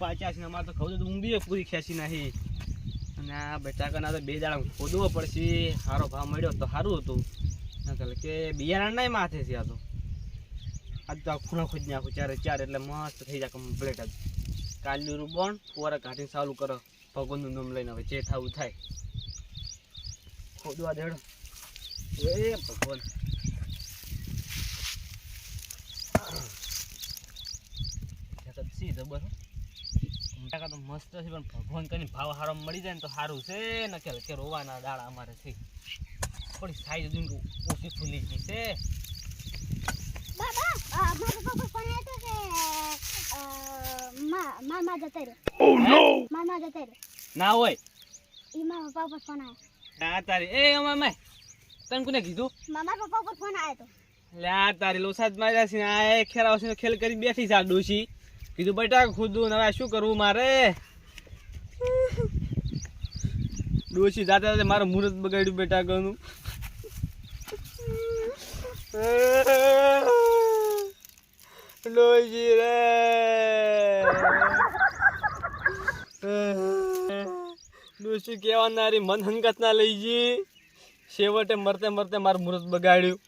પાછા છે અમારે તો ખબર તો ઊંઘી પૂરી ખેંચી નાખી. અને આ બટાકાના તો બે દાડા ખોદવો પડશે. સારો ભાવ મળ્યો તો સારું હતું. નકર કે બિયારણ નહીં માથે છે આ તો. આજ તો ખૂણા ખોદી નાખું ચારે ચાર, એટલે મસ્ત થઈ જાય કમ્પ્લીટ જ. કાલ્યું બોણ પોરા કાઢીને ચાલુ કરો. ભગવાનનું નામ લઈને હવે જે થવું થાય. ખોદવા દેડો. એ ભગવાન. જગત સી જબર તો મસ્ત છે પણ ભગવાન કરીને ભાવ સારો મળી જાય ને તો સારું છે. ને કે કે રોવાના દાડા અમારે છે. થોડી સાઈઝ દૂંગું ઓછી ફૂલી ગઈ છે. બાબા આ મારા પપ્પા ફોન કે મા મા મા જતા રહ્યો ઓ નો મા મા જતા રહ્યો ના હોય. ઈ મારા પપ્પા ફોન આવ્યો આ તારી એ અમાર મેં તને કોને કીધું? મારા પપ્પા પર ફોન આવ્યો તો. લે તારી લોસાદ માર્યા છે આ એ ખેરાવ છે ને ખેલ કરી બેઠી છે આ ડોશી. કીધું, બેટા ખુદું હવે શું કરવું મારે? ડોસી જાતે જાતે મારું મુહૂર્ત બગાડ્યું બેટા ગણું. ડોસી રે. ડોસી કહેવાનારી મન હંગત ના લઈ જી. છેવટે મરતે મરતે મારું મુહૂર્ત બગાડ્યું.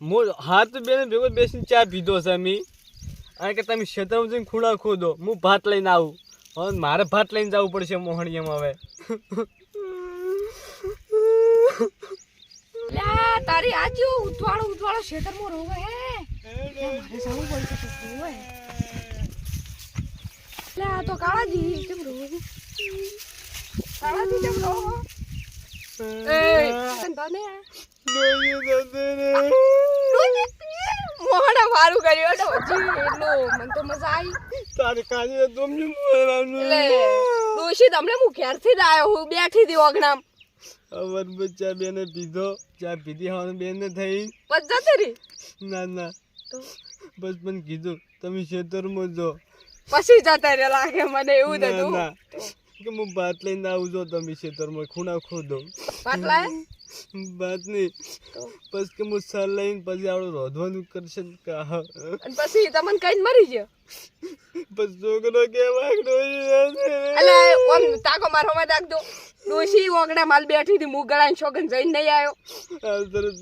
હું હાથ બેને ભેગો બેસીને ચા પીધો છે મી અને કે તમે ક્ષેત્રમાં જઈને ખૂણા ખોદો હું ભાત લઈને આવું. હવે મારે ભાત લઈને જવું પડશે મોહણીયામાં હવે. તારી આજો ઉતવાળો ઉતવાળો ખેતરમાં રહો હે. મારે જવું પડશે તો આ તો કાળાજી કેમ રહો કાળાજી કેમ રહો એ. તને મોહણા મારું કર્યું એટલે હજી એટલું મને તો મજા આવી. તારે કાજી તમને એટલે ડોશી તમને હું ઘેરથી જ આવ્યો હું બેઠી હતી ઓગણામ. અવર બચ્ચા બેને પીધો ચા પીધી હવાનું બેને થઈ. બસ જતી રહી ના. ના બસ મને કીધું તમે ખેતરમાં જો પછી જતા રહ્યા લાગે મને એવું થતું કે હું ભાત લઈને આવું જો તમે ખેતરમાં ખૂણા ખોદો. પાટલા વાત નહીં. પછી કે હું સર લઈને પછી આપણે રોધવાનું કરશે ને કે? પછી તમને કઈ મરી ગયો? પછી છોકરો કેવા એટલે ઓમ તાકો મારો માં દાગજો. ડોશી ઓગડા માલ બેઠી હતી ગળાને છોકન જઈને નહીં આવ્યો.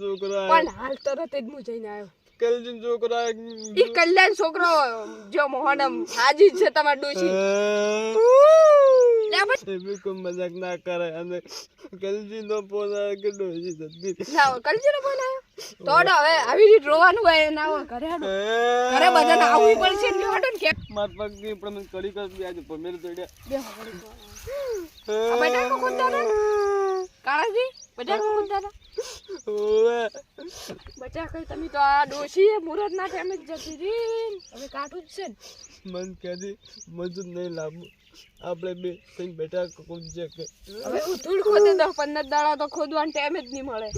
છોકરો પણ હાલ તરત જ હું જઈને આવ્યો. કલજીન છોકરા ઈ કલ્યાણ છોકરો જો મોહનમ હાજી છે તમાર ડોશી. લે પછી એવી કોઈ મજાક ના કરે. અને કલજી નો ફોન આવે કે ડોસી જતી લાવો કલજી નો ફોન આવ્યો? તો હવે આવી રીત રોવાનું હોય ના હોય. ઘરે ઘરે બધાને આવવી પડશે ને હડો ને માર પગ પણ મને કડી કર આજે પમેર તોડ્યા બેહો વળી તો. આ બટાકા કોણ દાદા કાળાજી બટાકા ઓવે બટાકા તમે તો આ ડોશી મુરત ના ટાઈમે જ જતી રહી હવે કાઠું જ છે મન કહેતી મજૂર નહીં લાવવું આપણે બે કઈ બેઠા કોણ છે કે હવે હું ખોદે દસ પંદર દાડા તો ખોદવાનો ટાઈમ જ નહીં મળે.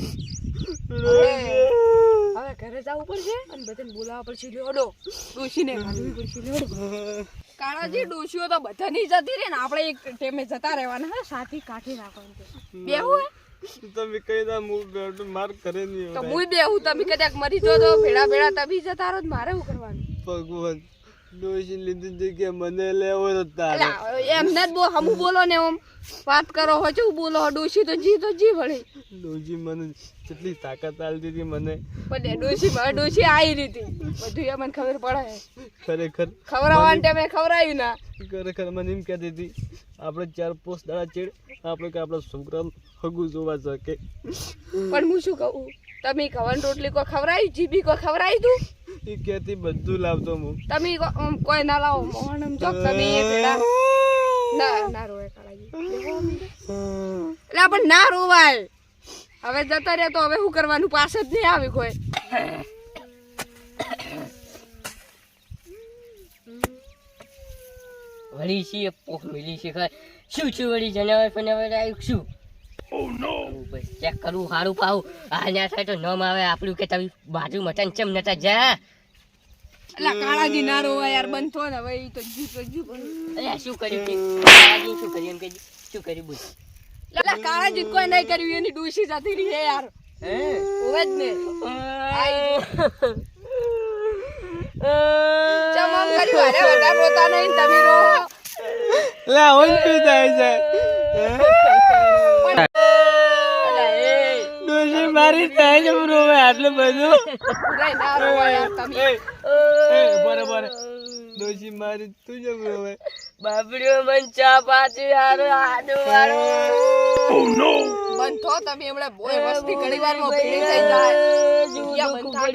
હવે ઘરે જવું પડશે અને બધાને બોલાવવા પડશે લેડો ડોશીને. કાઢવી પડશે લેડો કાળાજી ડોશીઓ તો બધા નહીં જતી રહે ને આપણે એક ટાઈમે જતા રહેવાના. હે સાથી કાઢી નાખવાનું બેહું હે? તમે કઈ ના હું બેઠું માર કરે નહીં તો હું બેહું તમે કદાચ મરી જો તો ભેળા ભેળા તમે જતા રહો મારે શું કરવાનું? ભગવાન. ડોસી છે કે મને લેવો તો તારે. એમને જ બોલ હમું બોલો ને ઓમ વાત કરો હો શું બોલો ડોશી તો જી તો જી વળી. ડોશી મને કેટલી તાકાત આલતી હતી મને. પણ ડોશી મારે ડોશી આવી હતી. બધું એ મને ખબર પડે. ખરેખર ખવડાવવાના ટાઈમે ખવડાવ્યું ના. ખરેખર મને એમ કહેતી હતી આપણે ચાર પોસ્ટ દાડા ચેડ આપણે કે આપણા છોકરા હગું જોવા શકે. પણ હું શું કહું? તમે ખવન રોટલી કોઈ ખવડાવી? જીબી કોઈ ખવડાવી તું એ કેતી બધું લાવતો હું તમે કોઈ ના લાવો. મોહન આમ જોક તમે એ પેલા ના ના રોય કાળાજી. એટલે પણ ના રોવાય. હવે જતા રહ્યા તો હવે શું કરવાનું? પાસે જ નહીં આવી કોઈ. વળી છે પોખ મિલી છે ખાય શું છું વળી? જનાવર ફનાવર આવ્યું શું? બસ ચેક કરું સારું પાવું. આ ન્યા થાય તો નમ આવે આપણું કે તમે બાજુ મટન ચમ નતા જા. એટલે કાળાજી ના રોવાય યાર બંધ થો ને હવે ઈ તો જી તો અલ્યા શું કર્યું કે શું કર્યું એમ કે શું કર્યું બોલ. એટલે કાળાજી કોઈ નહીં કર્યું એની ડૂસી જતી રહી હે યાર. હોવે જ ને. ચમ કર્યું? અરે વધારે રોતા નહીં તમે રો લે હું છે. ડોશી મારી થાય છે બ્રો આટલું બધું. તમે. એ. બરાબર. ડોશી મારી તું જ બ્રો બાપડીઓ મન ચા પાછી હારું આડું વાળું. બંધ થો તમે હમણાં બોય વસ્તી ઘણી થઈ જાય. જગ્યા બંધ થા.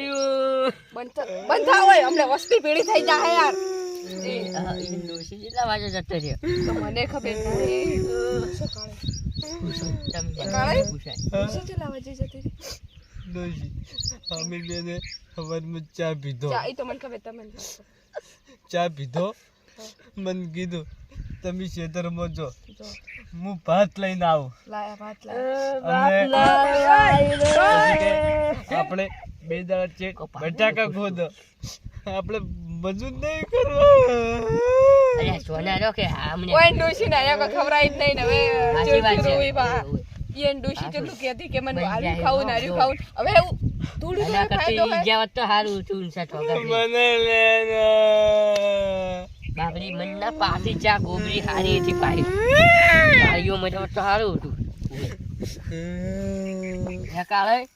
બંધ બંધ થા હોય હમણાં વસ્તી ભેળી થઈ જાય યાર. કેટલા વાગે જતો રહ્યો? મને ખબર નથી કાળે? કાળે? કેટલા વાગે જતી હતી? ડોશી અમીર બેને સવારમાં ચા પીધો. ચા, તો મને ખબર તમને ચા પીધો? મને કીધું તમે ખેતરમાં જો. જો. હું ભાત લઈને આવું. આપણે બે દાડા ચેક બટાકા ખોદો. આપણે મજૂર નહીં કરવા. અરે સોના રો કે આમને ઓય ડોશી ને આયા જ નહીં હવે સાચી વાત ચીડચીડ છે. રોઈ બા. ઈ એને ડોશી કેટલું કહેતી કે મને આલુ ખાવું ને આલુ ખાવું હવે હું થોડું થોડું ફાયદો ઈ હે. ગયા તો હારું છું ને સાથ મને લેના બાબરી મન ના પાસી ચા ગોબરી હારી હતી પાઈ આયો મને તો હારું હતું હે કાળે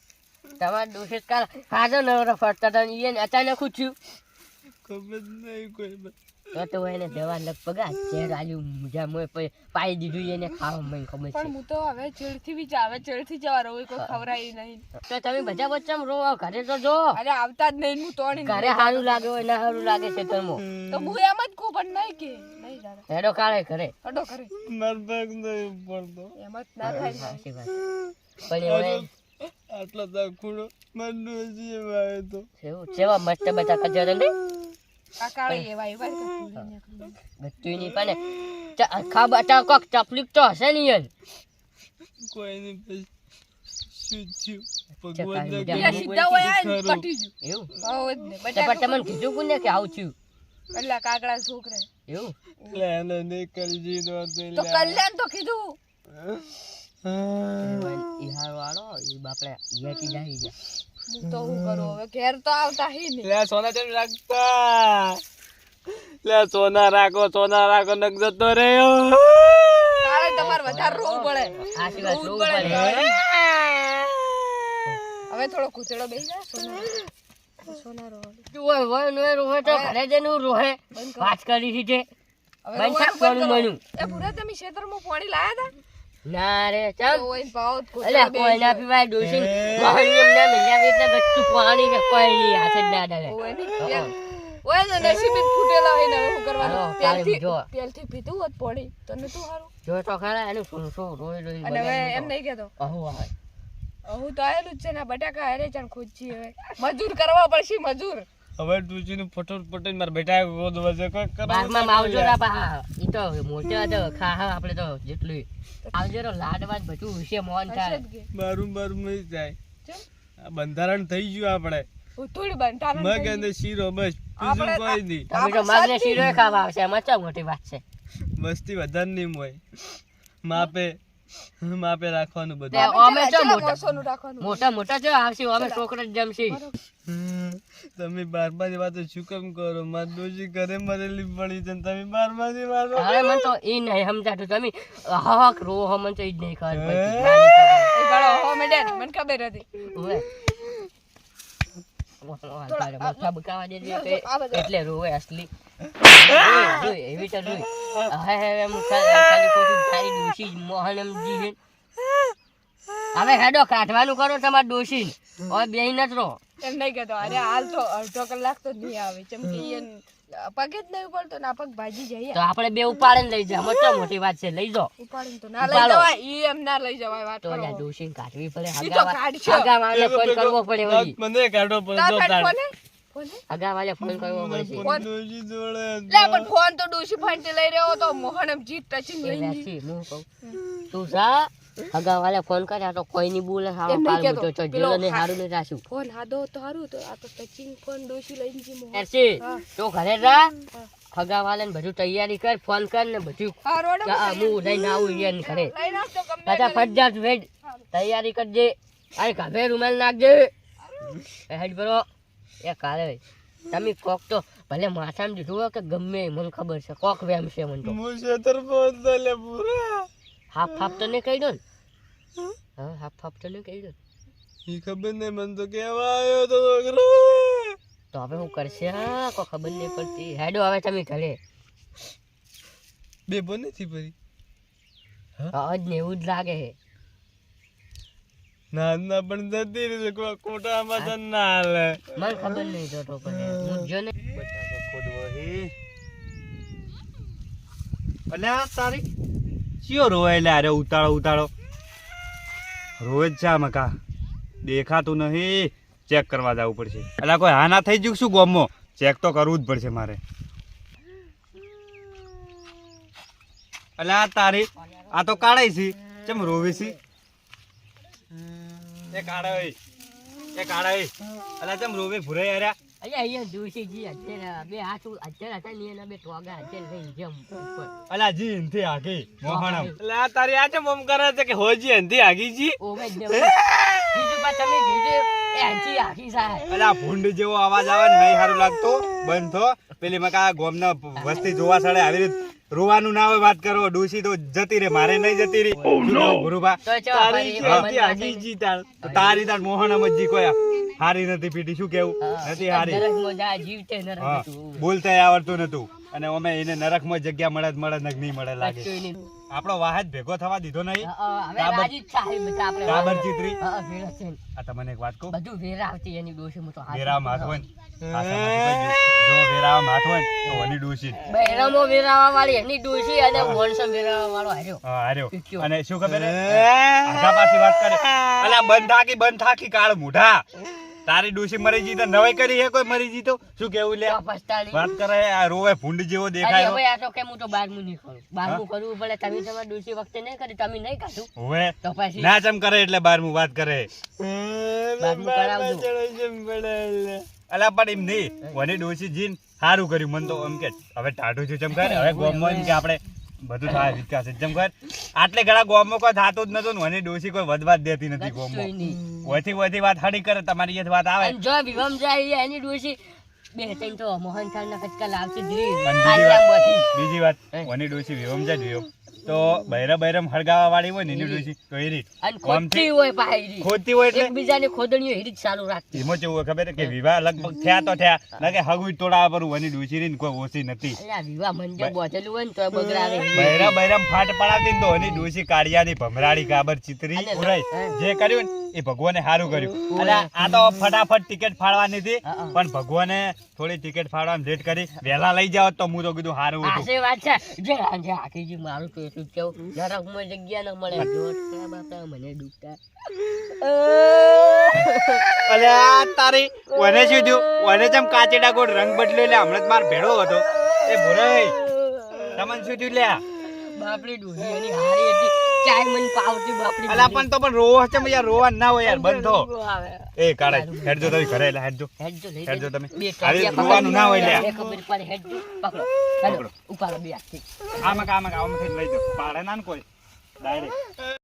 તમાર દોષિત કાળ હાજો નવરો ફરતા હતા ને એને અચાનક થયું ખબર નહીં કોઈ બસ. તો તો એને દવા લગ પગા ચેર આલ્યું મુજા મોય પછી પાઈ દીધું એને ખાવા મને ખબર છે. પણ હું તો હવે ચીડથી બી જા- હવે જવા રહું કોઈ ખવરાય નહીં. તો તમે બધા બચ્ચા રો ઘરે તો જો. અરે આવતા જ નહીં હું તોડી ઘરે સારું લાગે હોય ના સારું લાગે છે તમો તો હું એમ જ કહું પણ નહીં કે નહીં જાણે. હેડો કાળે ઘરે. અડો ઘરે. માર નહીં પડતો એમ જ ના થાય સાચી વાત. પણ હવે આટલા દાખુડો મન ડોશીએ વાયો તો. કેવા મસ્ત બધા કચરો ને? તકલીફ તો હશે ને યાર કોઈ નહીં તમને કીધું કોને કે આવું થયું? એટલે છોકરા. એવું? લે ને તો કલ્યાણ તો કીધું. ઈ બાપડે જાય હું તો હું કરું હવે? ઘેર તો આવતા હી નહીં. લે સોના ચમ રાખતા. લે સોના રાખો સોના રાખો નક જતો રહ્યો. તારે તમારે વધારે રોવું પડે. આશીર્વાદ રોવું રોવું પડે. હવે થોડો કૂતરો બેસી જા સોના સોના રો તું રોહે તો ઘરે જઈને હું રોહે. વાત કરી છે. હવે બંધ રોવાનું થાક બંધ કોનું કરો. એ પૂરા તમે ખેતરમાં પાણી લાયા ના રે હતા ચમ તો ઓય ભાવ અલે કોઈ ના પીવાય ડોસી મોહન ના મિલ્યા એટલે ગચ્ચું પાણી ને કોઈ નહીં હાથે ના ડરે ઓય નહીં એમ. ઓય તો નસીબ ફૂટેલા હોય ને હવે શું કરવાનું? હાલો, પહેલથી પીધું હોત પાણી તો નતું સારું જો તો ખરા એનું શું શું રોઈ રોઈ અને હવે એમ નહીં કહેતો. અહુ હું તો આયેલું જ છે ને બટાકા હારે ચાલ ખોજી હવે. મજૂર કરવા પડશે મજૂર. હવે ટુચી નું ફટોટ પટેલ મારા બેટા ગોદ વજે કોઈ કરો બારમાં આવજો રા બા. ઈ તો મોટા તો ખા હા આપણે તો જેટલું આવજો રો લાડવા જ બધું વિશે મોહન થાય મારું મારું મે જાય આ બંધારણ થઈ ગયું આપણે. હું બંધારણ મગ અને શીરો બસ આપણે બીજું કોઈ નહીં. તમે તો મગને શીરો ખાવા આવશે મચા મોટી વાત છે? મસ્તી વધારે નહીં હોય. માપે માપે રાખવાનું બધું. અમે તો મોટા મોટા મોટા જો આવશે અમે છોકરા જમશી. તમે બારમા ની વાતો શું કેમ કરો? માર ડોશી ઘરે મરેલી પડી છે તમે બારમા વાતો હવે મને તો ઈ નહીં સમજાતું. તમે હક રો હમન મને તો ઈ જ નહીં ખબર. એ મને ખબર હતી. બકાવા. એટલે રોવે અસલી. એવી તો રોય. હવે હવે એમ ખાલી ખોટું તારી ડોશી મોહન એમ જી હવે હેડો કાઢવાનું કરો તમારે ડોશી હવે બે જ રહો એમ નહીં કહેતો. અરે હાલ તો અડધો કલાક તો નહીં આવે. ચમ કે ઈ એન પગે જ નહીં પડતો ને પગ ભાજી જઈએ તો આપણે બે ઉપાડીને લઈ જાવ મચો મોટી વાત છે લઈ જાઓ ઉપાડીને તો ના લઈ. જવાય ઈ એમ ના લઈ જવાય વાત તો કરો લ્યા કાઢવી પડે આગા આગા કાઢશો. ફોન કરવો પડે વળી મને કાઢો પડે તો જો કાઢ તાર. ફોને? ફોને? ફોન કરવો પડશે ફોન? ડોશી જોડે લે પણ ફોન તો ડોશી ફાંટી લઈ રહ્યો તો મોહન જીત ટચિંગ લઈ લે હું કહું. તું જા હગાવાળા ફોન કર્યા તો કોઈ ની બોલે હારો એમ મુતો. તો પેલો ને હારું ને રાશું ફોન હાદો તો હારું તો આ તો ટચિંગ ફોન ડોશી લઈને ગઈ મોહન. એરસી, ઘરે રા ઘરે વાલે ને બધું તૈયારી કર ફોન કર ને બધું હા હું લઈને આવું ઈયન ઘરે. પાછા ફટ. વેડ. તૈયારી કરજે. અરે કાભે રૂમાલ નાખજે. એ હેડ બરો એ કાલે તમે કોક તો ભલે માથામાં દીધું કે ગમે મને ખબર છે. કોક વેમ છે મને તો. હું છેતર પહોંચતો લે પૂરા. હાફ હાફ તો ને કહી દો ને હા હાફ હાફ તો ને કહી દો એ ખબર નહીં મને તો કેવા આવ્યો તો છોકરો તો હવે હું કરશે હા કોઈ ખબર નહીં પડતી હેડો હવે તમે ઘરે બે બને થી પરી હા જ ને એવું જ લાગે છે ના ના પણ જતી રહી કોઈ કોટામાં તો ના હાલે મને ખબર નહીં તો તો પણ હું જો ને બટાકા ખોદવો હે અલ્યા તારી ચિયો રોવે એટલે અરે ઉતાળો ઉતાળો. રોજ છે મકા. દેખાતું નહીં. ચેક કરવા જવું પડશે. એટલે કોઈ હા ના થઈ ગયું શું ગોમમાં? ચેક તો કરવું જ પડશે મારે. અલ્યા તારી આ તો કાઢાય છે. ચેમ રોવે છે? એ કાઢાય એ કાઢાય એટલે ચેમ રોવે ભૂરાઈ આર્યા અહીંયા અહીંયા જોશીજી અત્યારે બે હાથ અત્યારે હતા ને બે ટોગા અત્યારે થઈ જેમ ઉપર. અલ્યા જી ઇનથી આખી મોહણમ એટલે તારી આ ચમ કરે છે કે હોજી અંધી આગીજી ઓવે જ જવું. બીજું પા તમે કીધું એ હજી સાહેબ અલા ભૂંડ જેવો અવાજ આવે ને નહીં સારું લાગતો. બંધ થો. પેલી મકા ગોમના વસ્તી જોવા સડે આવી રીતે રોવાનું ના હોય વાત કરો. ડૂસી તો જતી રે મારે નહીં જતી રે ગુરુબા તારી તાર. તારી તાર મોહન અમજી કોઈ હારી નથી પીટી શું કેવું? નથી હારી. હા. બોલતા આવડતું નતું. અને અમે એને નરકમાં જગ્યા મળે જ મળે નહીં મળે લાગે. આપણો વાહજ ભેગો થવા દીધો નહીં? હા, હા, કાબર- ચિત્રી? હા, હા, વેરા. આ તમને એક વાત કહું. બધું વેરા આવતી એની ડોશી માં તો હાથ વેરામ હાથ હોય જો વેરામ હાથ હોય તો વની ડૂસી બહેરામો વેરાવા વાળી એની ડોશી અને મોણસો વેરાવા વાળો હાર્યો. હા હાર્યો. અને શું ખબર હે? આગા પાછી વાત કરે. અલા બંધાકી બંધાકી કાળ મુઢા. તારી ડૂસી મરી જી તો નવાઈ કરી હે કોઈ મરી જી તો? શું કેવું લે વાત કરે આ રોવે ભૂંડ જેવો દેખાય હવે આ તો કેમ હું તો બારમું નહીં કરું. બારમું કરવું પડે તમે તમારી ડોશી વખતે નહીં કરી તમે નહીં કાઢું. હવે તો પછી? ના ચમ કરે એટલે બારમું વાત કરે. બારમું કરાવજો. અલા પણ એમ નહીં. વની ડોસી જીન સારું કર્યું. મન તો એમ કે હવે ટાઢું છું ચમ કરે હવે ગોમમાં એમ કે આપણે બધું થાય વિકાસ ચમ કર. આટલે ઘણા ગોમમાં કોઈ થતું જ નતું ને વની ડોસી કોઈ વધવા દેતી નથી ગોમો. ઓથી ઓથી વાત હડી કરે તમારી એ વાત આવે. જો વિવમ જાય એની ડોશી બે ત્રણ તો મોહનથાળ ના કટકા લાવતી જ બીજી વાત ઓની ડોસી વિવમ જાય વિવમ તો બૈરા બૈરમ હળગાવા વાળી હોય ને એની ડોસી તો એ રીત. ખોદતી હોય પાયરી. ખોદતી હોય એટલે એકબીજાની ખોદણીઓ એ રીત ચાલુ રાખતી. એમાં જેવું હોય ખબર કે વિવાહ લગભગ થયા તો થયા ના કે હગુઈ તોડાવા પર વની ડોશી રીને કોઈ ઓછી નથી. વિવાહ મંજે બોધેલું હોય ને તો બગડાવે. બૈરા બૈરમ ફાટ પડાવતી તો એની ડોશી કાળિયાની ભમરાડી કાબર ચિતરી જે કર્યું ને એ ભગવાને સારું કર્યું. અને આ તો ફટાફટ ટિકિટ ફાડવાની હતી. પણ ભગવાને થોડી ટિકિટ ફાડવાની લેટ કરી. વહેલા લઈ જાવ તો હું તો કીધું સારું હતું. આશે વાત છે. જે આજે આખીજી મારું તો એટલું કેવું જરા હું જગ્યા ન મળે. જોટકા બાપા મને દુખતા. અલે આ તારી વને શું થયું? વને જેમ કાચેડા ગોળ રંગ બદલ્યો? એટલે હમણાં માર ભેળો હતો. એ ભુરાઈ તમને શું થયું લ્યા બાપડી ડૂહી એની હારી હતી. ચાય મને પાવતી બાપડી અલા પણ તો પણ રોવો છે યાર રોવા ના હોય યાર બંધ. એ કાળા હેડજો તમે ઘરે એટલે હેડજો. હેડજો હેડજો તમે. બે રોવાનું ના હોય પકડો. ખબર પડે હેડજો. પકડો. હેડો ઉપાડો બે હાથથી. આમાં આમાં આમાં લઈ જાઓ. પાડે ના કોઈ. ડાયરેક્ટ